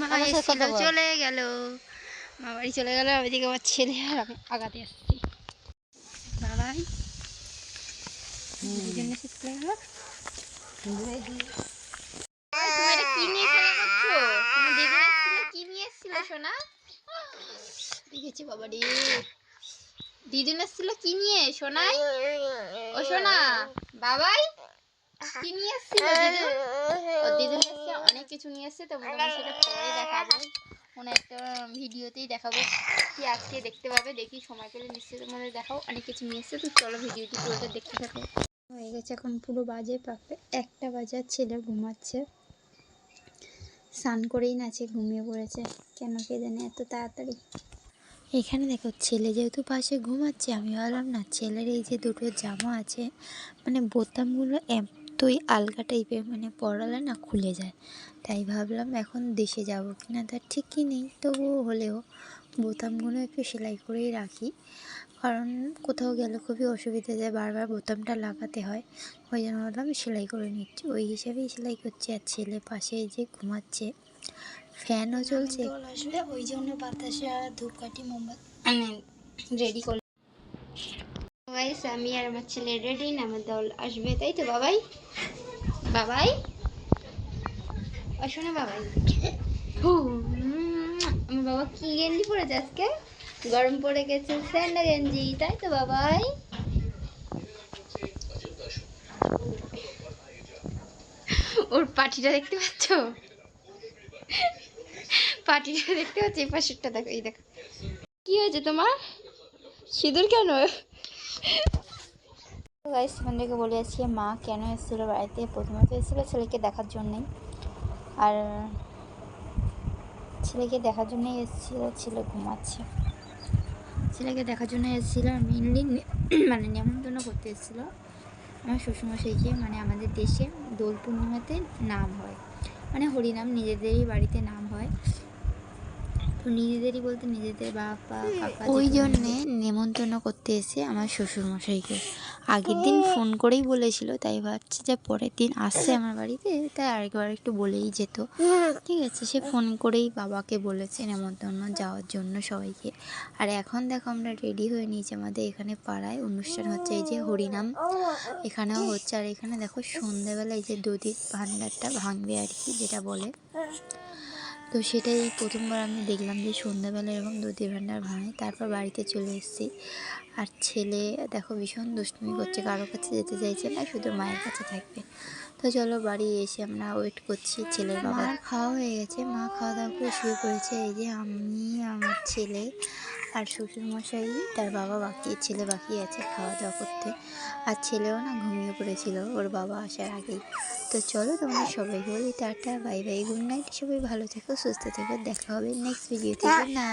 মা আমার সাথে এসেছিল চলে গেল। মা বাড়ি চলে গেল ওইদিকে আমার ছেলে আর আমি আগাতে আসছি বাবাই দিদি দিদুন এসেছিল কি নিয়ে সোনাই? ও সোনা বাবাই? কি নিয়ে এসেছিল দিদুন ও দিদুন এসছে, অনেক কিছু নিয়ে এসছে, তো মনে সেটা পরে দেখাবো। কোনো একটা ভিডিওতেই দেখাবো কি আজকে দেখতে পাবে। দেখি সময় পেলে নিশ্চয়ই তোমাদের দেখাও। অনেক কিছু নিয়ে এসছে, তো চলো ভিডিওটি পুরোটা দেখতে থাকো। হয়ে গেছে এখন পুরো বাজে পাকবে একটা বাজার ছেলে ঘুমাচ্ছে। স্নান করেই নাচে ঘুমিয়ে পড়েছে। কেন কে জানে এত তাড়াতাড়ি। এখানে দেখো, ছেলে যেহেতু পাশে ঘুমাচ্ছে, আমি ভাবলাম না, ছেলের এই যে দুটো জামা আছে মানে বোতামগুলো এতই আলগা টাইপের মানে পরালে না খুলে যায়। তাই ভাবলাম এখন দেশে যাব কি না তার ঠিকই নেই। তবুও হলেও বোতামগুলো একটু সেলাই করেই রাখি। কারণ কোথাও গেলে খুবই অসুবিধা যায় বারবার বোতামটা লাগাতে হয়। ওই জন্য ভাবলাম সেলাই করে নিচ্ছি। ওই হিসাবেই সেলাই করছি আর ছেলে পাশে যে ঘুমাচ্ছে ফ্যানও চলছে। ওই জন্য বাতাসে আর ধূপকাঠি মোমবাতি মানে রেডি করে গাইস আমি আর আমার ছেলে রেডি আমার দল আসবে, তাই তো বাবাই? বাবাই? বাবাই। আমার বাবা কি গেঞ্জি পরেছে আজকে? গরম পড়ে গেছে স্যান্ডা গেঞ্জি, তাই তো বাবাই? ওর পাটিটা দেখতে পাচ্ছ? পাটিটা দেখতে পাচ্ছ? এই পাশেরটা দেখো, এই দেখো। কি হয়েছে তোমার? সিঁদুর কেন? গাইস বলে যাচ্ছি মা কেন এসেছিল বাড়িতে? প্রথমত এসেছিল ছেলেকে দেখার জন্যই। আর ছেলেকে দেখার জন্যই এসেছিল, ছেলে ঘুমাচ্ছে। ছেলেকে দেখার জন্য এসেছিল মেনলি মানে নেমন্তন্ন করতে এসেছিল আমার শ্বশুরমশাইকে মানে আমাদের দেশে দোল পূর্ণিমাতে নাম হয়। মানে হরিনাম, নিজেদেরই বাড়িতে নাম হয়। তো নিজেদেরই বলতে নিজেদের বাবা কাকা ওই জন্যে নেমন্তন্ন করতে এসে আমার শ্বশুরমশাইকে। আগের দিন ফোন করেই বলেছিল তাই ভাবছি যে পরের দিন আসছে আমার বাড়িতে তাই আরেকবার একটু বলেই যেত। ঠিক আছে সে ফোন করেই বাবাকে বলেছে নেমন্তন্ন যাওয়ার জন্য সবাইকে। আর এখন দেখো আমরা রেডি হয়ে নিয়েছি আমাদের এখানে পাড়ায় অনুষ্ঠান হচ্ছে এই যে হরিনাম। এখানেও হচ্ছে আর এখানে দেখো সন্ধ্যাবেলা এই যে দধির ভান্ডারটা ভাঙবে আর কি যেটা বলে। তো সেটাই প্রথমবার আমি দেখলাম যে সন্ধ্যাবেলা এবং দুধের ভান্ডার ভাঙে, তারপর বাড়িতে চলে এসেছি। আর ছেলে, দেখো ভীষণ দুষ্টুমি করছে, কারোর কাছে যেতে চাইছে না, শুধু মায়ের কাছে থাকবে। তো চলো বাড়ি এসে আমরা ওয়েট করছি ছেলের বাবা খাওয়া হয়ে গেছে, মা খাওয়া দাওয়া করে শুয়ে পড়েছে। এই যে আমি, আমার ছেলে আর শ্বশুরমশাই তার বাবা বাকি, ছেলে বাকি আছে খাওয়া দাওয়া করতে। আর ছেলেও না ঘুমিয়ে পড়েছিল, ওর বাবা আসার আগেই। তো চলো তোমরা সবাই বলি tata, bye bye, good night, সবাই ভালো থেকো, সুস্থ থেকো, দেখা হবে নেক্সট ভিডিওতে না